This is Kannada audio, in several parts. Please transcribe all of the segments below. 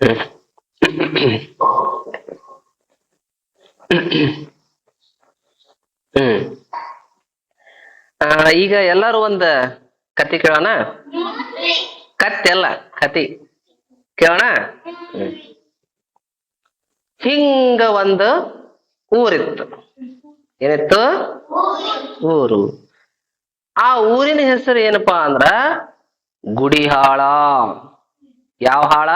ಹ್ಮ್ ಈಗ ಎಲ್ಲಾರು ಒಂದ ಕತಿ ಕೇಳೋಣ? ಕತ್ತೆಲ್ಲ ಕತಿ ಕೇಳೋಣ. ಹಿಂಗ ಒಂದು ಊರಿತ್ತು. ಏನಿತ್ತು? ಊರು. ಆ ಊರಿನ ಹೆಸರು ಏನಪ್ಪಾ ಅಂದ್ರ ಗುಡಿಹಾಳ. ಯಾವ ಹಾಳ?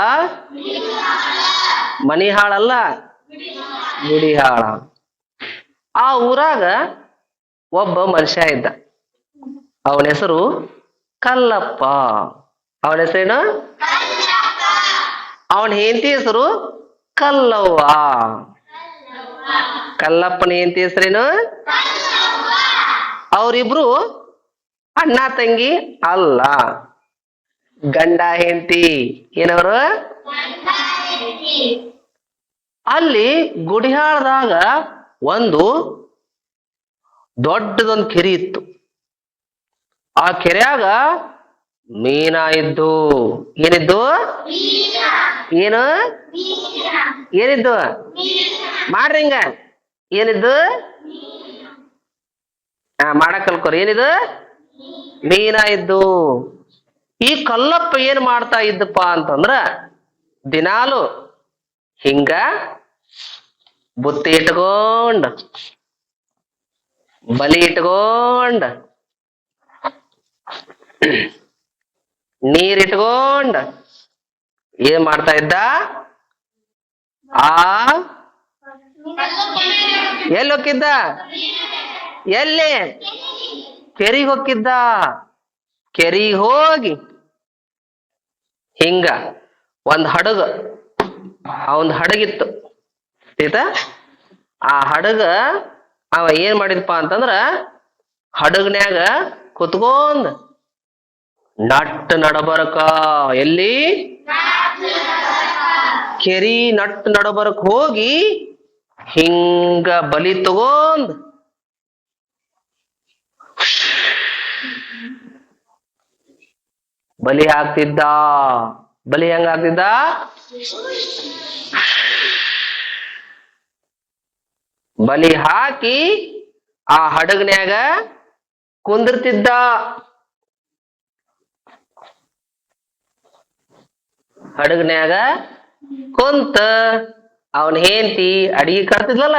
ಮನಿ ಹಾಳಲ್ಲ? ಗುಡಿಹಾಳ ಆ ಊರಾಗ ಒಬ್ಬ ಮನುಷ್ಯ ಇದ್ದ. ಅವನ ಹೆಸರು ಕಲ್ಲಪ್ಪ. ಅವನ ಹೆಸರೇನು? ಅವನ ಹೆಂಡತಿ ಹೆಸರು ಕಲ್ಲವ್ವ. ಕಲ್ಲಪ್ಪನ ಹೆಂಡತಿ ಹೆಸರೇನು? ಅವರಿಬ್ರು ಅಣ್ಣ, ತಂಗಿ ಅಲ್ಲ. ಗಂಡ ಹೆಂಡತಿ, ಏನವರು? ಅಲ್ಲಿ ಗುಡಿಹಾಳದಾಗ ಒಂದು ದೊಡ್ಡದೊಂದು ಕೆರೆ ಇತ್ತು. ಆ ಕೆರೆಯಾಗ ಮೀನ ಇದ್ದು, ಏನಿದ್ದು? ಏನು? ಏನಿದ್ದು? ಮಾಡ್ರಿ ಹಿಂಗ. ಏನಿದ್ದು? ಹಾ ಮಾಡಕ್ ಕಲ್ಕೋರಿ. ಏನಿದು? ಮೀನ ಇದ್ದು. ಈ ಕಲ್ಲಪ್ಪ ಏನ್ ಮಾಡ್ತಾ ಇದ್ದಪ್ಪ ಅಂತಂದ್ರ ದಿನಾಲು ಹಿಂಗ ಬುತ್ತಿ ಇಟ್ಕೊಂಡ, ಬಲಿ ಇಟ್ಕೊಂಡ, ನೀರ್ ಇಟ್ಕೊಂಡ್, ಏನ್ ಮಾಡ್ತಾ ಇದ್ದ? ಆ, ಎಲ್ಲಿ ಹೋಗಿದ್ದ? ಎಲ್ಲಿ? ಕೆರಿಗೆ ಹೋಗಿದ್ದ? ಕೆರಿಗೆ ಹೋಗಿ ಹಿಂಗ ಒಂದ್ ಹಡಗ ಅವಂದ್ ಹಡಗಿತ್ತು. ಆಯ್ತಾ ಆ ಹಡಗ ಅವ ಏನ್ ಮಾಡಿದಪ್ಪ ಅಂತಂದ್ರ ಹಡಗನ್ಯಾಗ ಕುತ್ಕೊಂಡ್ ನಟ್ ನಡಬರಕ. ಎಲ್ಲಿ? ಕೆರಿ ನಟ್ ನಡಬರಕ್ ಹೋಗಿ ಹಿಂಗ ಬಲಿ ತಗೊಂಡ್ ಬಲಿ ಹಾಕ್ತಿದ್ದ? ಬಲಿ ಹೆಂಗಾಗ್ತಿದ್ದ ಬಲಿ ಹಾಕಿ ಆ ಹಡಗನ್ಯಾಗ ಕುಂದಿರ್ತಿದ್ದ. ಹಡಗನ್ಯಾಗ ಕುಂತ ಅವನ್ ಹೆಂಡತಿ ಅಡಿಗೆ ಕಟ್ತಿದ್ಲಲ್ಲ?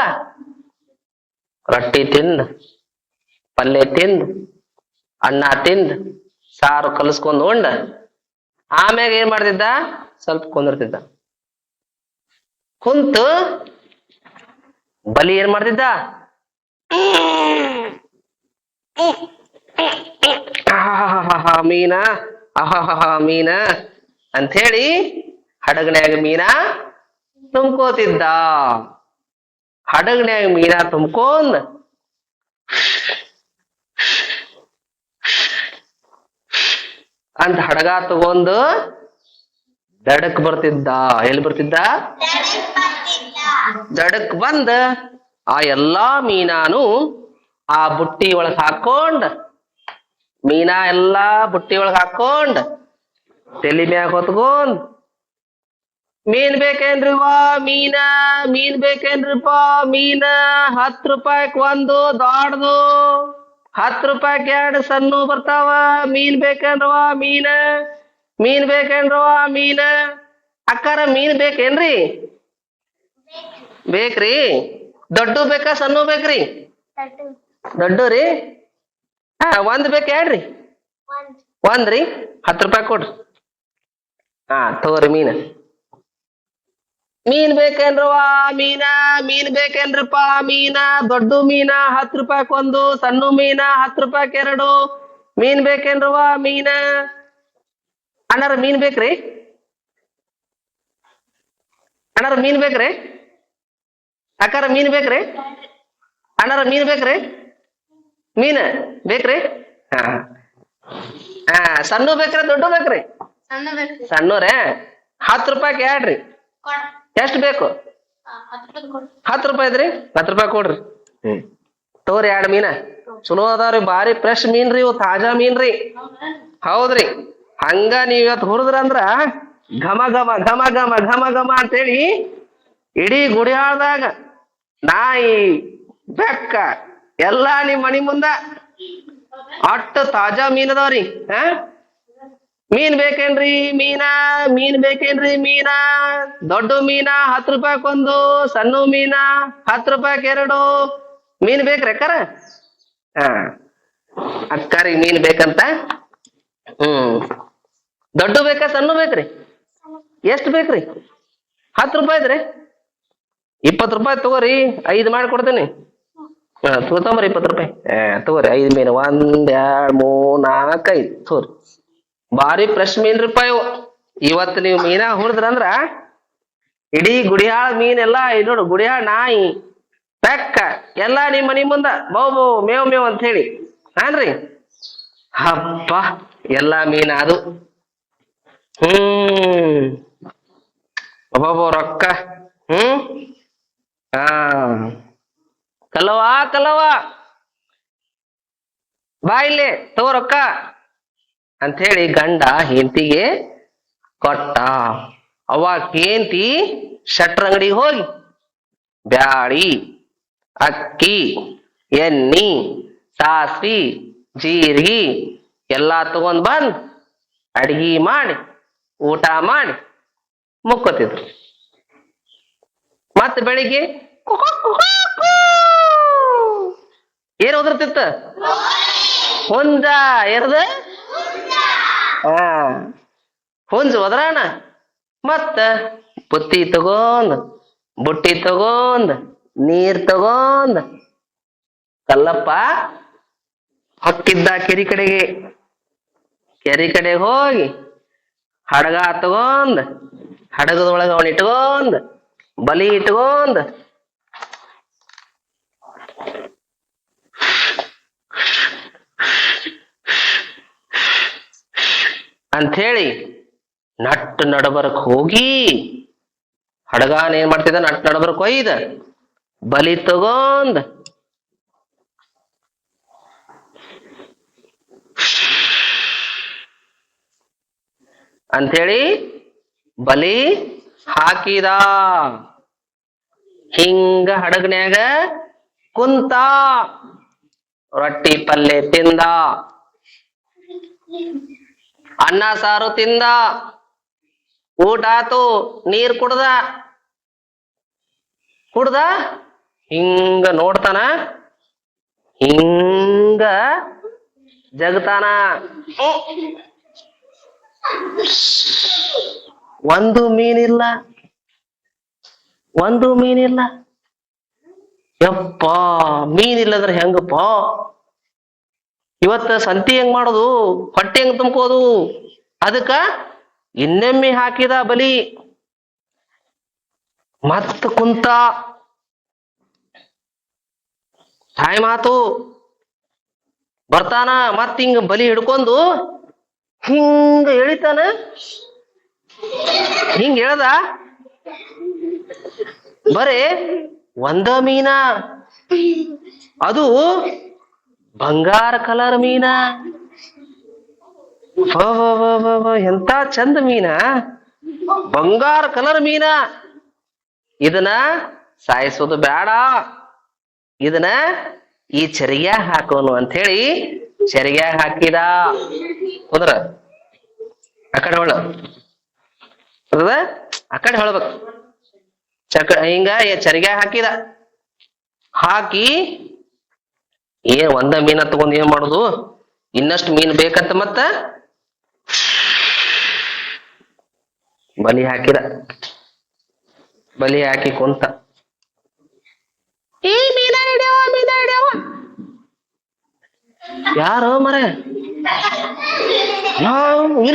ರೊಟ್ಟಿ ತಿಂದ್, ಪಲ್ಯ ತಿಂದ್, ಅನ್ನ ತಿಂದ್ ಸಾರು ಕಲಸ್ಕೊಂಡ್ ಉಂಡ. ಆಮ್ಯಾಗ ಏನ್ ಮಾಡ್ತಿದ್ದ? ಸ್ವಲ್ಪ ಕುಂದಿರ್ತಿದ್ದ. ಕುಂತು ಬಲಿ ಏನ್ ಮಾಡ್ತಿದ್ದ? ಮೀನಾ ಮೀನ ಮೀನಾ ಮೀನ ಹೇಳಿ ಹಡಗನ್ಯಾಗ ಮೀನ ತುಂಬ್ಕೋತಿದ್ದ. ಹಡಗನ್ಯಾಗ ಮೀನ ತುಂಬ್ಕೊಂಡ್ ಅಂತ ಹಡಗ ತಗೊಂಡು ದಡಕ್ ಬರ್ತಿದ್ದ. ಎಲ್ಲಿ ಬರ್ತಿದ್ದ? ದಡಕ್ ಬಂದ. ಆ ಎಲ್ಲಾ ಮೀನಾನು ಆ ಬುಟ್ಟಿ ಒಳಗ್ ಹಾಕೊಂಡ್ ಮೀನಾ ಎಲ್ಲಾ ಬುಟ್ಟಿ ಒಳಗ್ ಹಾಕೊಂಡ್ ತಲಿ ಮ್ಯಾಗ ಹೊತ್ಕೊಂಡ್, ಮೀನ್ ಬೇಕೇನ್ರಿವಾ ಮೀನ? ಮೀನ್ ಬೇಕೇನ್ರಿಪ್ಪ? ಮೀನ? ಹತ್ತು ರೂಪಾಯಿಕ್ ಒಂದು ದೊಡ್ಡದು ಹತ್ ರೂಪಾಯಿ ಎರಡು ಸಣ್ಣ ಬರ್ತಾವ? ಮೀನ್ ಬೇಕೇನ್ರವ ಮೀನ. ಮೀನ್ ಬೇಕೇನ್ರವ ಮೀನ. ಅಕ್ಕಾರ ಮೀನ್ ಬೇಕೇನ್ರಿ? ಬೇಕ್ರಿ. ದೊಡ್ಡ ಬೇಕಾ ಸಣ್ಣ ಬೇಕ್ರಿ? ದೊಡ್ಡ. ರೀ? ಹಾ ಒಂದ್ ಬೇಕ ಹೇಳ್ರಿ. ಒಂದ್ರಿ ಹತ್ತು ರೂಪಾಯಿ ಕೊಡ್ರಿ. ಹಾ ತಗೋರಿ ಮೀನ. ಮೀನ್ ಬೇಕೇನ್ರವ್ವ? ಮೀನ ಮೀನ್ ಬೇಕೇನ್ರಪ್ಪ? ಮೀನ ದೊಡ್ಡ ಮೀನ ಹತ್ ರೂಪಾಯಿ ಒಂದು ಸಣ್ಣ ಮೀನ ಹತ್ ರೂಪಾಯಿ ಎರಡು. ಮೀನ್ ಬೇಕೇನ್ರವ್ವ? ಮೀನ. ಅಣ್ಣಾರ ಮೀನ್ ಬೇಕ್ರಿ? ಅಣ್ಣಾರ ಮೀನ್ ಬೇಕ್ರಿ? ಅಕ್ಕಾರ ಮೀನ್ ಬೇಕ್ರಿ? ಅಣ್ಣಾರ ಮೀನ್ ಬೇಕ್ರಿ? ಮೀನ್ ಬೇಕ್ರಿ? ಹಾ. ಹಾ ಸಣ್ಣ ಬೇಕ್ರಿ ದೊಡ್ಡ ಬೇಕ್ರಿ? ಸಣ್ಣ ಬೇಕು ರೀ ಹತ್ತು ರೂಪಾಯಿ ಕೇಳ್ರಿ ಕೊಡ. ಎಷ್ಟ್ ಬೇಕು? ಹತ್ತು ರೂಪಾಯಿ ಇದ್ರಿ ಹತ್ತು ರೂಪಾಯಿ ಐತ್ರಿ ಹತ್ತು ರೂಪಾಯಿ ಕೊಡ್ರಿ. ತಗೋರಿ ಎರಡ್ ಮೀನ. ಚಲೋ ಅದಾವ್ರಿ ಬಾರಿ ಫ್ರೆಶ್ ಮೀನ್ರಿ ಇವು ತಾಜಾ ಮೀನ್ ರೀ. ಹೌದ್ರಿ. ಹಂಗ ನೀವ್ ಇವತ್ ಹುರಿದ್ರ ಅಂದ್ರ ಘಮ ಘಮ ಘಮ ಘಮ ಘಮ ಘಮ ಅಂತೇಳಿ ಇಡೀ ಗುಡಿಯಾಳದಾಗ ನಾಯಿ ಬೆಕ್ಕ ಎಲ್ಲಾ ನಿಮ್ ಮನಿ ಮುಂದ ಅಟ್ಟ ತಾಜಾ ಮೀನ್ ಅದಾವ್ರಿ ಹಾ? ಮೀನ್ ಬೇಕೇನ್ರಿ ಮೀನಾ? ಮೀನ್ ಬೇಕೇನ್ರಿ ಮೀನಾ? ದೊಡ್ಡ ಮೀನಾ ಹತ್ತು ರೂಪಾಯಿಗೊಂದು ಸಣ್ಣ ಮೀನಾ ಹತ್ತು ರೂಪಾಯಿ ಎರಡು ಮೀನ್ ಬೇಕ್ರಿ ಅಕ್ಕಾರ? ಹಾ. ಅಕ್ಕಾರಿಗೆ ಮೀನ್ ಬೇಕಂತ? ಹ್ಮ್. ದೊಡ್ಡ ಬೇಕಾ ಸಣ್ಣ ಬೇಕ್ರಿ? ಎಷ್ಟ್ ಬೇಕ್ರಿ? ಹತ್ತು ರೂಪಾಯಿದ್ರಿ? ಇಪ್ಪತ್ತು ರೂಪಾಯಿ ತಗೋರಿ ಐದು ಮಾಡಿ ಕೊಡ್ತೇನೆ. ಹಾ ತಗೋತಂಬ್ರಿ ಇಪ್ಪತ್ತು ರೂಪಾಯಿ. ಆ ತಗೋರಿ ಐದು ಮೀನು ಒಂದ್ ಎರಡ್ ಮೂರ್ ನಾಲ್ಕ್ ಐದು ತಗೋರಿ. ಭಾರಿ ಫ್ರೆಶ್ ಮೀನ್ರಿಪ್ಪ ಇವು. ಇವತ್ತು ನೀವು ಮೀನಾ ಹುರಿದ್ರಂದ್ರ ಇಡೀ ಗುಡಿಯಾಳ ಮೀನೆಲ್ಲ ನೋಡು ಗುಡಿಯಾಳ ನಾಯಿ ಬೆಕ್ಕ ಎಲ್ಲಾ ನಿಮ್ಮ ಮನಿ ಮುಂದ ಬೌ ಬೌ ಮೇವ್ ಮೇವ್ ಅಂತ ಹೇಳಿ. ಹಾನ್ರಿ ಹಬ್ಬ ಎಲ್ಲಾ ಮೀನ ಅದು. ಹ್ಮ್. ರೊಕ್ಕ. ಹ್ಮ್. ಹಾ ಕಲವಾ ಕಲವಾ ಬಾ ಇಲ್ಲಿ, ತಗೋ ರೊಕ್ಕ. ಅಂತ ಹೇಳಿ ಗಂಡ ಹೆಂಡತಿಗೆ ಕೊಟ್ಟ. ಅವಾಗ ಹೆಂಡತಿ ಶಟ್ರ ಅಂಗಡಿಗೆ ಹೋಗಿ. ಬ್ಯಾಳಿ, ಅಕ್ಕಿ, ಎಣ್ಣಿ, ಸಾಸ್ವಿ, ಜೀರಿಗೆ ಎಲ್ಲಾ ತಗೊಂಡ್ ಬಂದ್ ಅಡಿಗೆ ಮಾಡಿ, ಊಟ ಮಾಡಿ ಮುಕ್ಕೋತಿದ್ರು. ಮತ್ತೆ ಬೆಳಿಗ್ಗೆ. ಏನ್ ಓದಿರ್ತಿತ್ತ? ಹುಂಜ ಎರ್ದ ಹಾ ಹುಂಜ ಒದ್ರಾಣ. ಮತ್ತ ಬುತ್ತಿ ತಗೊಂಡ್, ಬುಟ್ಟಿ ತಗೊಂಡ್, ನೀರ್ ತಗೊಂಡ್, ಕಲ್ಲಪ್ಪ ಹೊಕ್ಕಿದ್ದ ಕೆರಿ ಕಡೆಗೆ. ಕೆರಿ ಕಡೆಗೆ ಹೋಗಿ ಹಡಗ ತಗೊಂಡ್, ಹಡಗದೊಳಗ ಅವನ್ ಇಟ್ಕೊಂಡ್ ಬಲಿ ಇಟ್ಕೊಂಡ್ ಅಂಥೇಳಿ ನಟ್ ನಡಬರಕ್ ಹೋಗಿ ಹಡಗಾನ ಏನ್ ಮಾಡ್ತಿದ್ದ? ನಟ್ ನಡಬರಕ್ ಒಯ್ದ. ಬಲಿ ತಗೊಂಡ್ ಅಂಥೇಳಿ ಬಲಿ ಹಾಕಿದ. ಹಿಂಗ ಹಡಗನ್ಯಾಗ ಕುಂತ ರೊಟ್ಟಿ ಪಲ್ಲೆ ತಿಂದ. ಅನ್ನ ಸಾರು ತಿಂದ, ಊಟ ಆತು, ನೀರ್ ಕುಡ್ದ. ಕುಡ್ದ? ಹಿಂಗ ನೋಡ್ತಾನ. ಹಿಂಗ ಜಗತಾನ. ಒಂದು ಮೀನಿಲ್ಲ. ಒಂದು ಮೀನಿಲ್ಲ. ಯಪ್ಪ, ಮೀನಿಲ್ಲದ್ರೆ ಹೆಂಗಪ್ಪ? ಇವತ್ತ ಸಂತಿ ಹೆಂಗ್ ಮಾಡೋದು? ಹೊಟ್ಟೆ ಹೆಂಗ್ ತುಂಬ್ಕೋದು? ಅದಕ್ಕ ಇನ್ನೆಮ್ಮಿ ಹಾಕಿದ ಬಲಿ. ಮತ್ತ ಕುಂತ. ತಾಯಿ ಮಾತು. ಬರ್ತಾನ, ಮತ್ತ ಹಿಂಗ ಬಲಿ ಹಿಡ್ಕೊಂಡು ಹಿಂಗ ಎಳಿತಾನ? ಹಿಂಗ ಹೇಳ್ದ ಬರೇ, ಒಂದ ಮೀನ? ಅದು ಬಂಗಾರ ಕಲರ್ ಮೀನ? ಎಂತ ಚಂದ ಮೀನ? ಬಂಗಾರ ಕಲರ್ ಮೀನ? ಇದನ್ನ ಸಾಯಿಸೋದು ಬೇಡ ಇದನ್ನ ಈ ಚರಿಗೆ ಹಾಕೋನು ಅಂತ ಹೇಳಿ ಚರಿಗೆ ಹಾಕಿದ. ಹೋದ್ರ? ಆ ಕಡೆ ಹೊಳ ಹೌದ ಆ ಕಡೆ ಹೇಳ್ಬೇಕು ಚಕ ಹಿಂಗ ಚರಿಗ್ಯಾಗ ಹಾಕಿದ. ಹಾಕಿ ಏನ್ ಒಂದ ಮೀನ ತಗೊಂಡ್ ಏನ್ ಮಾಡುದು? ಇನ್ನಷ್ಟು ಮೀನ್ ಬೇಕಂತ ಮತ್ತ? ಬಲಿ ಹಾಕಿದ. ಬಲಿ ಹಾಕಿ ಕುಂತ. ಯಾರೋ ಮರ? ಇಲ್ಲ.